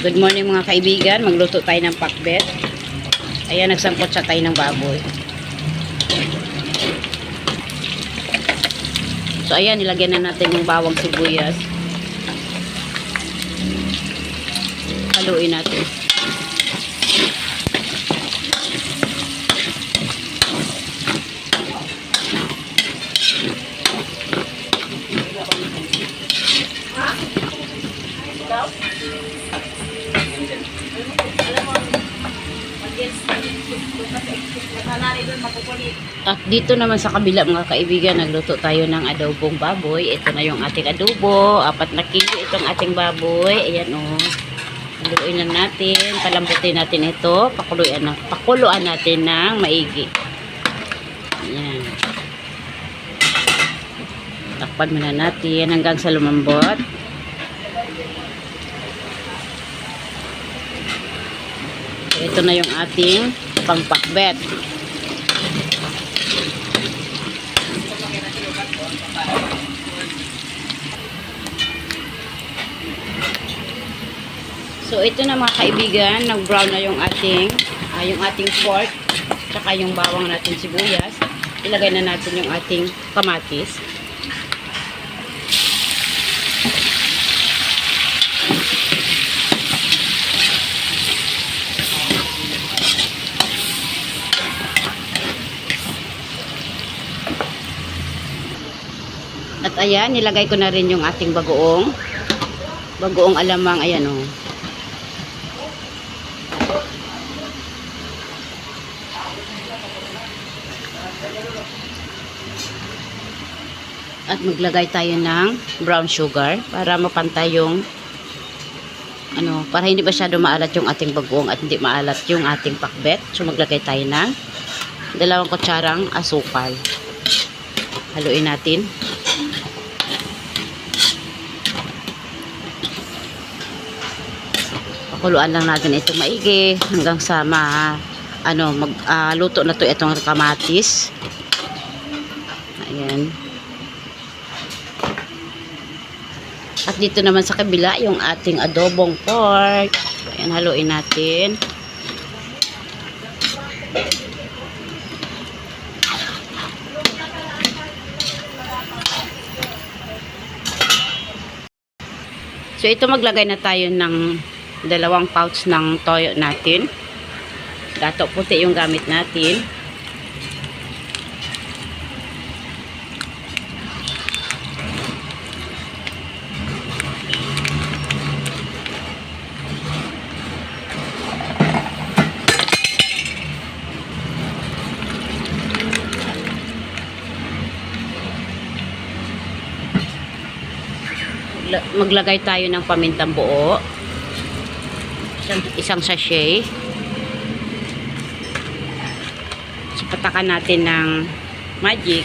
Good morning mga kaibigan. Magluto tayo ng pakbet. Ayan, nagsangkot sa tayo ng baboy. So, ayan, nilagyan na natin yung bawang sibuyas. Haluin natin. At dito naman sa kabila mga kaibigan, nagluto tayo ng adobong baboy. Ito na yung ating adobo. Apat na kilo itong ating baboy. Ayan o. Oh. Haluin natin. Palambutin natin ito. Pakuluan, na, pakuluan natin ng maigi. Ayan. Takpan muna natin hanggang sa lumambot. Ito na yung ating pangpakbet. So ito na mga kaibigan, nag-brown na yung ating ah, yung ating pork tsaka yung bawang natin sibuyas. Ilagay na natin yung ating kamatis. Ayan, nilagay ko na rin yung ating bagoong. Bagoong alamang, ayan o. At maglagay tayo ng brown sugar para mapantay yung ano, para hindi masyado maalat yung ating bagoong at hindi maalat yung ating pakbet. So maglagay tayo ng dalawang kutsarang asukal. Haluin natin. Pakuluan lang natin ito maigi hanggang sa ma ano mag ah, luto na to itong kamatis. Ayan. At dito naman sa kabila yung ating adobong pork. Ayan, haluin natin. So ito maglagay na tayo ng dalawang pouch ng toyo natin. Dato puti yung gamit natin. Magla- Maglagay tayo ng pamintang buo. Isang, isang sachet. So, patakan natin ng magic.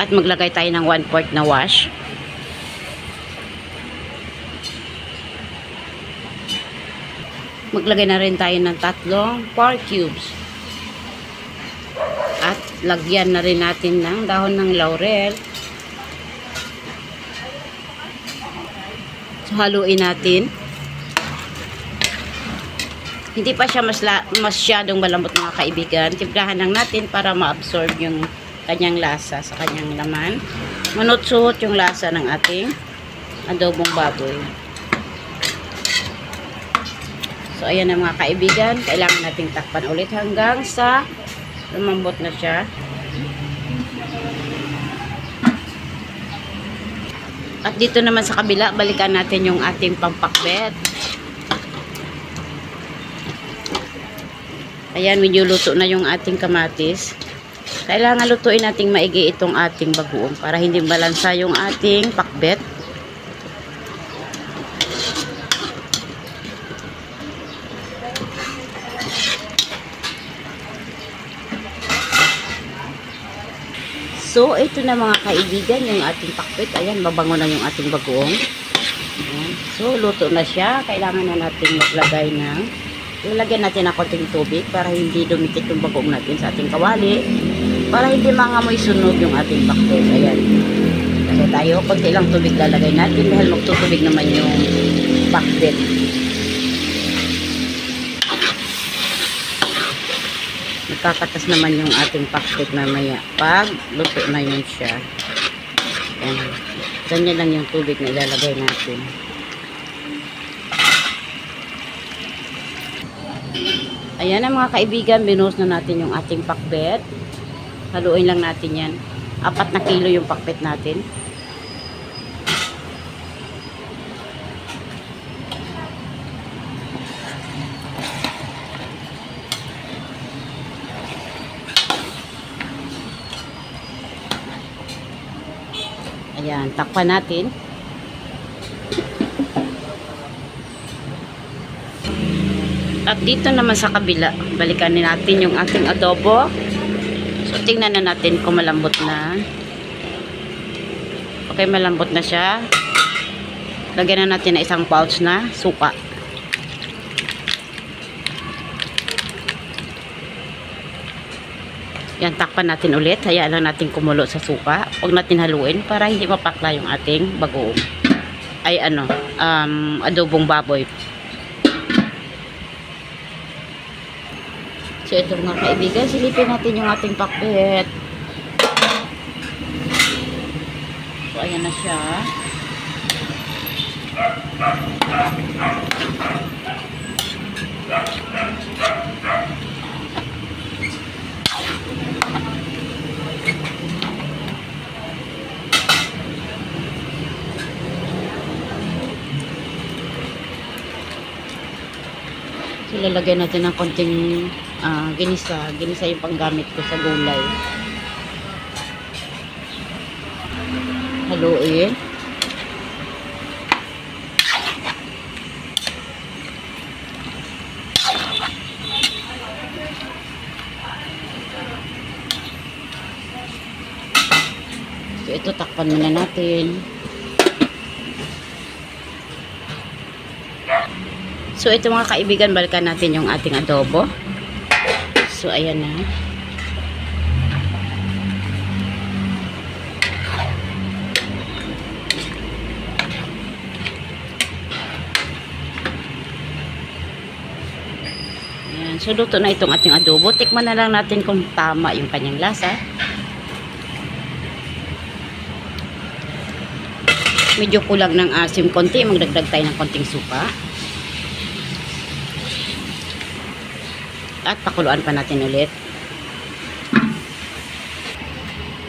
At maglagay tayo ng 1 quart na wash. Maglagay na rin tayo ng tatlong pork cubes. At lagyan na rin natin ng dahon ng laurel. Haluin natin. Hindi pa siya masla, masyadong malambot mga kaibigan. Timplahan lang natin para ma-absorb yung kanyang lasa sa kanyang laman. Manutsuhot yung lasa ng ating adobong baboy. So, ayan na mga kaibigan. Kailangan nating takpan ulit hanggang sa lumambot na siya. At dito naman sa kabila, balikan natin yung ating pampakbet. Ayan, medyo luto na yung ating kamatis. Kailangan lutuin nating maigi itong ating bagoong para hindi balansa yung ating pakbet. So, ito na mga kaibigan, yung ating pakbet. Ayan, mabango na yung ating bagoong. So, luto na siya. Kailangan na natin maglagay ng lalagyan natin ng konting tubig para hindi dumikit yung bagoong natin sa ating kawali. Para hindi mangamoy sunog yung ating pakbet. Ayan. So tayo, konti lang tubig lalagay natin dahil magtutubig naman yung pakbet. Nagkakatas naman yung ating pakbet mamaya pag luto na yun siya. Yan. Ganyan lang yung tubig na ilalagay natin. Ayan na mga kaibigan, binuhos na natin yung ating pakbet. Haluin lang natin yan. Apat na kilo yung pakbet natin. Ayan, takpan natin. At dito naman sa kabila, balikan natin yung ating adobo. So, tingnan na natin kung malambot na. Okay, malambot na siya. Lagyan na natin na isang pouch na suka. Yan, takpan natin ulit. Hayaan lang natin kumulo sa suka. Huwag natin haluin para hindi mapakla yung ating bagoong. Ay ano, um, adobong baboy. So ito mga kaibigan, silipin natin yung ating pakbet. So ayan na siya. So lalagyan natin ng konting ah, ginisa. Ginisa yung panggamit ko sa gulay. Haluin. So ito takpan muna natin. So ito mga kaibigan, balikan natin yung ating adobo. So ayan na. Ayan. So luto na itong ating adobo. Tikman na lang natin kung tama yung kanyang lasa. Medyo kulang ng asim konti. Magdagdag tayo ng konting suka. At pakuluan pa natin ulit.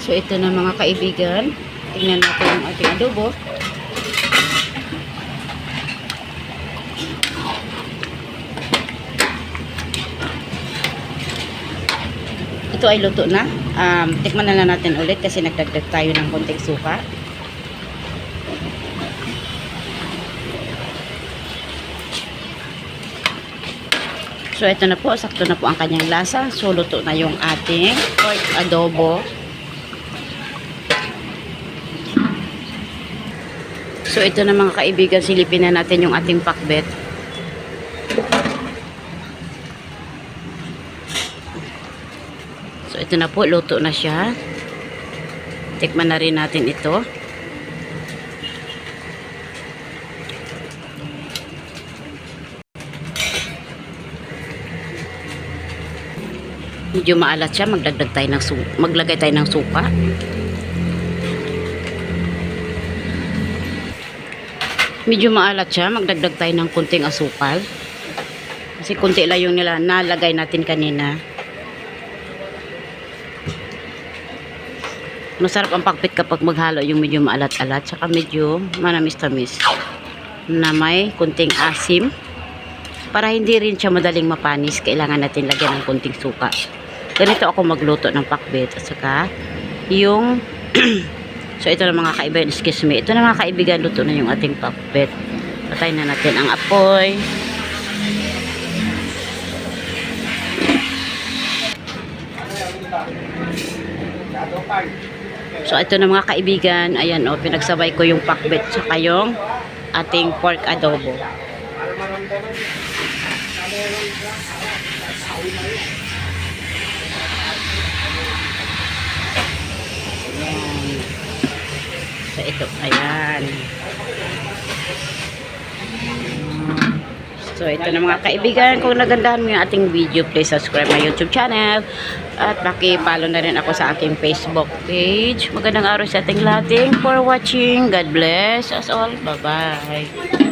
So ito na mga kaibigan. Tingnan natin yung ating adobo. Ito ay luto na. Um, tikman na lang natin ulit kasi nagdagdag tayo ng konting suka. So, ito na po. Sakto na po ang kanyang lasa. So, luto na yung ating pork adobo. So, ito na mga kaibigan. Silipin na natin yung ating pakbet. So, ito na po. Luto na siya. Tikman na rin natin ito. Medyo maalat siya magdagdag tayo ng maglagay tayo ng suka. Medyo maalat siya magdagdag tayo ng kunting asukal. Kasi kunti lang yung nila nalagay natin kanina. Masarap ang pakpit kapag maghalo yung medyo maalat-alat saka medyo manamis-tamis na may kunting asim. Para hindi rin siya madaling mapanis kailangan natin lagyan ng kunting suka ganito ako magluto ng pakbet at saka yung so ito na mga kaibigan excuse me ito na mga kaibigan luto na yung ating pakbet. Patay na natin ang apoy. So ito na mga kaibigan ayan o pinagsabay ko yung pakbet saka yung ating pork adobo ito. Ayan. So, ito na mga kaibigan. Kung nagandahan mo yung ating video, please subscribe my YouTube channel. At paki-follow na rin ako sa aking Facebook page. Magandang araw sa ating lahat. Thank for watching. God bless us all. Bye-bye.